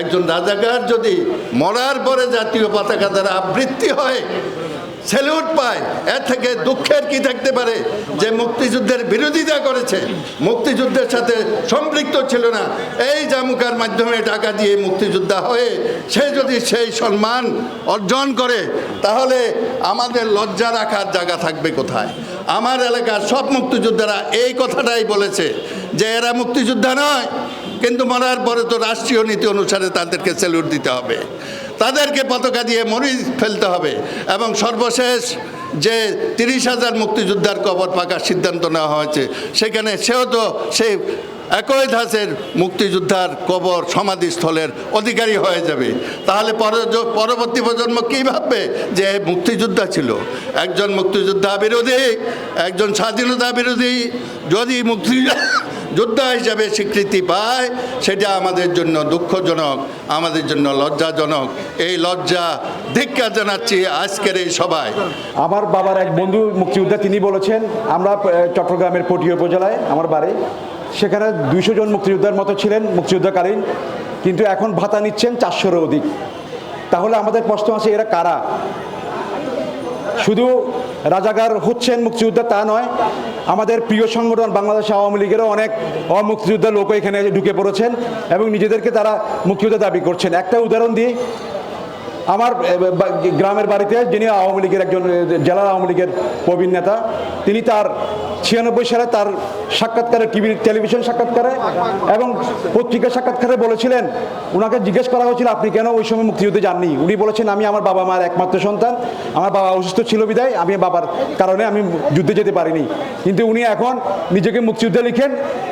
একজন রাজাকার যদি মরার পরে জাতীয় পতাকা দ্বারা আবৃত্তি হয় স্যালুট পায়, এর থেকে দুঃখের কি থাকতে পারে? যে মুক্তিযুদ্ধের বিরোধিতা করেছে, মুক্তিযুদ্ধের সাথে সম্পৃক্ত ছিল না। এই জামুকার মাধ্যমে টাকা দিয়ে মুক্তিযোদ্ধা হয়ে সে যদি সেই সম্মান অর্জন করে, তাহলে আমাদের লজ্জা রাখার জায়গা থাকবে কোথায়? আমার এলাকার সব মুক্তিযোদ্ধারা এই কথাটাই বলেছে যে, এরা মুক্তিযোদ্ধা নয় কিন্তু মরার পরে তো রাষ্ট্রীয় নীতি অনুসারে তাদেরকে স্যালুট দিতে হবে। তাদেরকে পতাকা দিয়ে মরি ফেলতে হবে এবং সর্বশেষ যে তিরিশ হাজার মুক্তিযোদ্ধার কবর পাকার সিদ্ধান্ত নেওয়া হয়েছে, সেখানে সেও তো সেই একই ধাঁচের মুক্তিযোদ্ধার কবর সমাধিস্থলের অধিকারী হয়ে যাবে। তাহলে পরবর্তী প্রজন্ম কী ভাববে যে মুক্তিযোদ্ধা ছিল? একজন মুক্তিযোদ্ধা বিরোধী, একজন স্বাধীনতা বিরোধী। যদি মুক্তি যোদ্ধা হিসাবে স্বীকৃতি পায়, সেটা আমাদের জন্য দুঃখজনক, আমাদের জন্য লজ্জাজনক। এই লজ্জা ধিক্কার জানাচ্ছি আজকের এই সবাই আমার বাবার এক বন্ধু মুক্তিযোদ্ধা, তিনি বলেছেন, আমরা চট্টগ্রামের পটিয়া উপজেলায়, আমার বাড়ি সেখানে দুইশো জন মুক্তিযোদ্ধার মতো ছিলেন মুক্তিযুদ্ধকালীন, কিন্তু এখন ভাতা নিচ্ছেন চারশোরও অধিক। তাহলে আমাদের প্রশ্ন আছে, এরা কারা? শুধু রাজাগার হচ্ছেন মুক্তিযোদ্ধা তা নয়, আমাদের প্রিয় সংগঠন বাংলাদেশ আওয়ামী লীগেরও অনেক অমুক্তিযোদ্ধা লোক এখানে ঢুকে পড়েছেন এবং নিজেদেরকে তারা মুক্তিযোদ্ধা দাবি করছেন। একটা উদাহরণ দিই আমার গ্রামের বাড়িতে যিনি আওয়ামী লীগের একজন জেলা আওয়ামী লীগের প্রবীণ নেতা, তিনি তার ছিয়ানব্বই সালে তার সাক্ষাৎকারে টিভি, টেলিভিশন সাক্ষাৎকারে এবং পত্রিকা সাক্ষাৎকারে বলেছিলেন ওনাকে জিজ্ঞেস করা হয়েছিল, আপনি কেন ওই সময় মুক্তিযুদ্ধে যাননি? উনি বলেছেন, আমি আমার বাবা মায়ের একমাত্র সন্তান, আমার বাবা অসুস্থ ছিল বিদায়, আমি বাবার কারণে আমি যুদ্ধে যেতে পারিনি। কিন্তু উনি এখন নিজেকে মুক্তিযুদ্ধে লিখেন।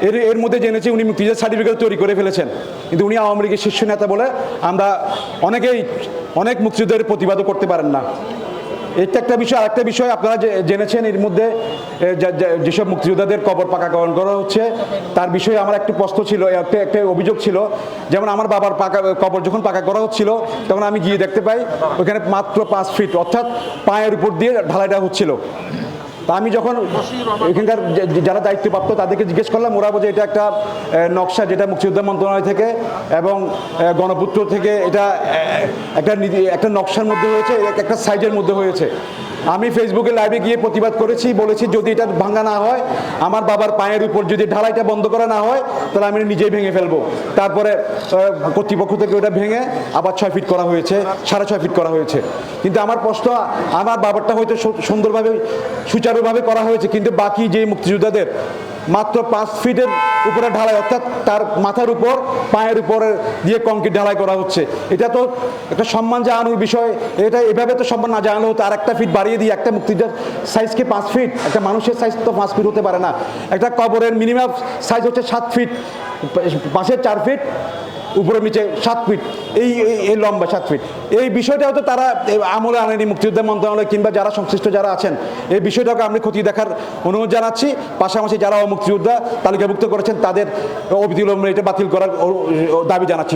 এর এর মধ্যে জেনেছি উনি মুক্তিযুদ্ধের সার্টিফিকেট তৈরি করে ফেলেছেন। কিন্তু উনি আওয়ামী লীগের শীর্ষ নেতা বলে আমরা অনেকেই, অনেক মুক্তিযুদ্ধের প্রতিবাদও করতে পারেন না। এটা একটা বিষয়, আরেকটা বিষয় আপনারা জেনেছেন এর মধ্যে যেসব মুক্তিযোদ্ধাদের কবর পাকাকরণ করা হচ্ছে, তার বিষয়ে আমার একটি প্রশ্ন ছিল একটা একটা অভিযোগ ছিল, যেমন আমার বাবার পাকা, কবর যখন পাকা করা হচ্ছিল, তখন আমি গিয়ে দেখতে পাই, ওখানে মাত্র পাঁচ ফিট অর্থাৎ পায়ের উপর দিয়ে ঢালাইটা হচ্ছিল। তা আমি যখন এখানকার যারা দায়িত্বপ্রাপ্ত তাদেরকে জিজ্ঞেস করলাম ওরা বোঝে এটা একটা নকশা যেটা মুক্তিযোদ্ধা মন্ত্রণালয় থেকে এবং এ, গণপূর্ত থেকে এটা একটা একটা নকশার মধ্যে হয়েছে এক- একটা সাইজের মধ্যে হয়েছে। আমি ফেসবুকে লাইভে গিয়ে প্রতিবাদ করেছি বলেছি যদি এটা ভাঙা না হয় আমার বাবার পায়ের উপর যদি ঢালাইটা বন্ধ করা না হয় তাহলে আমি নিজেই ভেঙে ফেলব। তারপরে কর্তৃপক্ষ থেকে ওটা ভেঙে আবার ছয় ফিট করা হয়েছে সাড়ে ছয় ফিট করা হয়েছে। কিন্তু আমার প্রশ্ন আমার বাবারটা হয়তো সুন্দরভাবে সুন্দরভাবে সুচারুভাবে করা হয়েছে, কিন্তু বাকি যে মুক্তিযোদ্ধাদের মাত্র পাঁচ ফিটের উপরে ঢালাই, অর্থাৎ তার মাথার উপর, পায়ের উপরে দিয়ে কংক্রিট ঢালাই করা হচ্ছে। এটা তো একটা সম্মান জানানোর বিষয়। এটা এভাবে তো সম্মান না জানানো হতো আর একটা ফিট বাড়িয়ে দিয়ে একটা মুক্তিযোদ্ধার সাইজকে পাঁচ ফিট, একটা মানুষের সাইজ তো পাঁচ ফিট হতে পারে না। একটা কবরের মিনিমাম সাইজ হচ্ছে সাত ফিট, পাশের চার ফিট উপরে নিচে সাত ফিট এই, এই- লম্বা সাত ফিট এই বিষয়টাও তো তারা আমলে আনেনি মুক্তিযোদ্ধা মন্ত্রণালয় কিংবা যারা সংশ্লিষ্ট যারা আছেন। এই বিষয়টাকে আমি ক্ষতি দেখার অনুরোধ জানাচ্ছি। পাশাপাশি যারা মুক্তিযোদ্ধা তালিকাভুক্ত করেছেন, তাদের অবিলম্বে এটা বাতিল করার দাবি জানাচ্ছি।